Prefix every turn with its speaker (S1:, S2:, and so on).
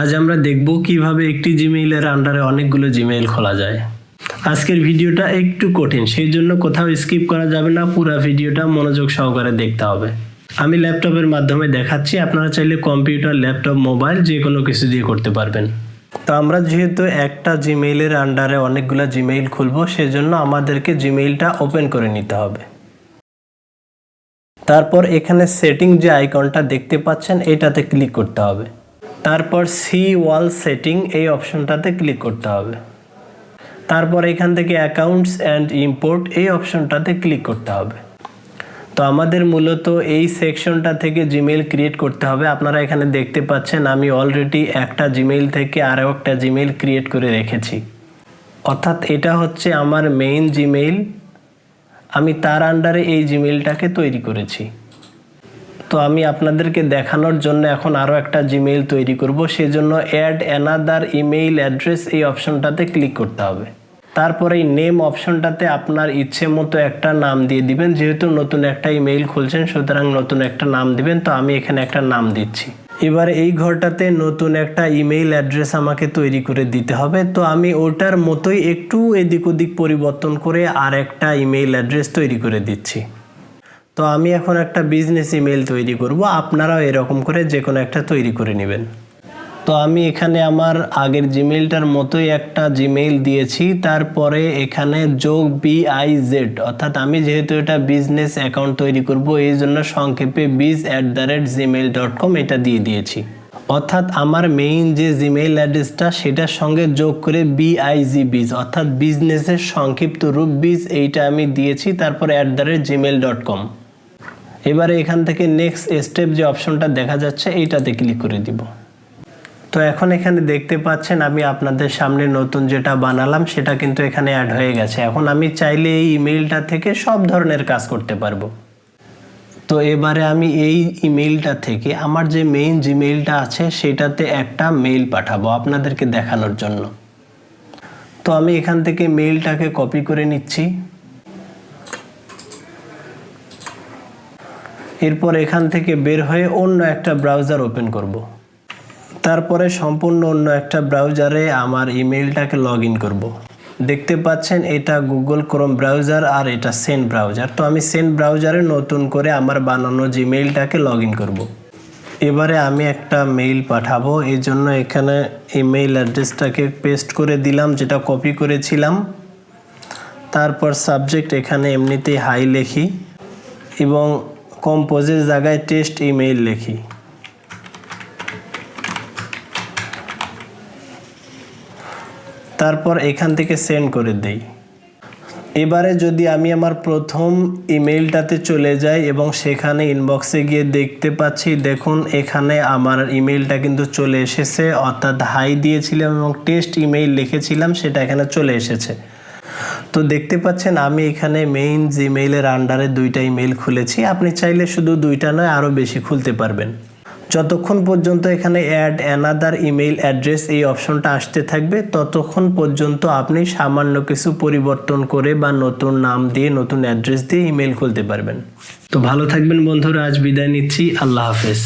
S1: আজ আমরা দেখব কীভাবে একটি জিমেইলের আন্ডারে অনেকগুলো জিমেইল খোলা যায়। আজকের ভিডিওটা একটু কঠিন সেই জন্য কোথাও স্কিপ করা যাবে না, পুরো ভিডিওটা মনোযোগ সহকারে দেখতে হবে। আমি ল্যাপটপের মাধ্যমে দেখাচ্ছি, আপনারা চাইলে কম্পিউটার ল্যাপটপ মোবাইল যে কোনো কিছু দিয়ে করতে পারবেন। তো আমরা যেহেতু একটা জিমেইলের আন্ডারে অনেকগুলো জিমেইল খুলবো, সেজন্য আমাদেরকে জিমেইলটা ওপেন করে নিতে হবে। তারপর এখানে সেটিং যে আইকনটা দেখতে পাচ্ছেন, এটাতে ক্লিক করতে হবে। তারপর সি ওয়াল সেটিং এই অপশনটাতে ক্লিক করতে হবে। তারপর এখান থেকে অ্যাকাউন্টস অ্যান্ড ইম্পোর্ট এই অপশনটাতে ক্লিক করতে হবে। তো আমাদের মূলত এই সেকশনটা থেকে জিমেইল ক্রিয়েট করতে হবে। আপনারা এখানে দেখতে পাচ্ছেন আমি অলরেডি একটা জিমেইল থেকে আরও একটা জিমেইল ক্রিয়েট করে রেখেছি। অর্থাৎ এটা হচ্ছে আমার মেইন জিমেইল আমি তার আন্ডারে এই জিমেইলটাকে তৈরি করেছি। তো আমি আপনাদেরকে দেখানোর জন্য এখন আরও একটা জিমেইল তৈরি করব। সেজন্য অ্যাড অ্যানাদার ইমেইল অ্যাড্রেস এই অপশনটাতে ক্লিক করতে হবে। তারপরে এই নেম অপশনটাতে আপনার ইচ্ছে মতো একটা নাম দিয়ে দিবেন। যেহেতু নতুন একটা ইমেইল খুলছেন, সুতরাং নতুন একটা নাম দিবেন, তো আমি এখানে একটা নাম দিচ্ছি। এবার এই ঘরটাতে নতুন একটা ইমেইল অ্যাড্রেস আমাকে তৈরি করে দিতে হবে। তো আমি ওটার মতোই একটু এদিক ওদিক পরিবর্তন করে আর একটা ইমেইল অ্যাড্রেস তৈরি করে দিচ্ছি। তো আমি এখন একটা বিজনেস ইমেল তৈরি করব। আপনারাও এরকম করে যে কোনো একটা তৈরি করে নেবেন। তো আমি এখানে আমার আগের জিমেইলটার মতোই একটা জিমেইল দিয়েছি। তারপরে এখানে যোগ বিআই জেড অর্থাৎ আমি যেহেতু এটা বিজনেস অ্যাকাউন্ট তৈরি করব, এই জন্য সংক্ষেপে biz at the rate Gmail dot com এটা দিয়ে দিয়েছি। অর্থাৎ আমার মেইন যে জিমেইল অ্যাড্রেসটা সেটার সঙ্গে যোগ করে বিআইজি বিজ অর্থাৎ বিজনেসের সংক্ষিপ্ত রূপ বিজ এইটা আমি দিয়েছি। তারপর at the rate Gmail dot com এবারে এখান থেকে নেক্সট স্টেপ যে অপশনটা দেখা যাচ্ছে, এইটাতে ক্লিক করে দিব। তো এখন এখানে দেখতে পাচ্ছেন, আমি আপনাদের সামনে নতুন যেটা বানালাম, সেটা কিন্তু এখানে অ্যাড হয়ে গেছে। এখন আমি চাইলে এই ইমেইলটা থেকে সব ধরনের কাজ করতে পারব। তো এবারে আমি এই ইমেইলটা থেকে আমার যে মেইন জিমেইলটা আছে, সেটাতে একটা মেইল পাঠাবো আপনাদেরকে দেখানোর জন্য। তো আমি এখান থেকে মেইলটাকে কপি করে নিচ্ছি। এরপর এখান থেকে বের হয়ে অন্য একটা ব্রাউজার ওপেন করব। তারপরে সম্পূর্ণ অন্য একটা ব্রাউজারে আমার ইমেলটাকে লগ ইন করব। দেখতে পাচ্ছেন এটা গুগল ক্রোম ব্রাউজার আর এটা সেন ব্রাউজার তো আমি সেন ব্রাউজারে নতুন করে আমার বানানো জিমেইলটাকে লগ ইন করব। এবারে আমি একটা মেইল পাঠাবো। এই জন্য এখানে ইমেইল অ্যাড্রেসটাকে পেস্ট করে দিলাম, যেটা কপি করেছিলাম। তারপর সাবজেক্ট এখানে এমনিতেই হাই লেখি। এবং কম্পোজের জায়গায় টেস্ট ইমেইল লিখি। তারপর এখান থেকে সেন্ড করে দেই। এবারে যদি আমি আমার প্রথম ইমেইলটাতে চলে যাই এবং সেখানে ইনবক্সে গিয়ে দেখতে পাচ্ছি, দেখুন এখানে আমার ইমেইলটা কিন্তু চলে এসেছে, অর্থাৎ হাই দিয়েছিলাম এবং টেস্ট ইমেইল লিখেছিলাম, সেটা এখানে চলে এসেছে। তো দেখতে পাচ্ছেন আমি এখানে মেইন জিমেইলের আন্ডারে দুইটা ইমেইল খুলেছি। আপনি চাইলে শুধু দুইটা নয় আরও বেশি খুলতে পারবেন। যতক্ষণ পর্যন্ত এখানে অ্যাড অ্যানাদার ইমেইল অ্যাড্রেস এই অপশনটা আসতে থাকবে, ততক্ষণ পর্যন্ত আপনি সামান্য কিছু পরিবর্তন করে বা নতুন নাম দিয়ে, নতুন অ্যাড্রেস দিয়ে ইমেইল খুলতে পারবেন। তো ভালো থাকবেন বন্ধুরা, আজ বিদায় নিচ্ছি। আল্লাহ হাফেজ।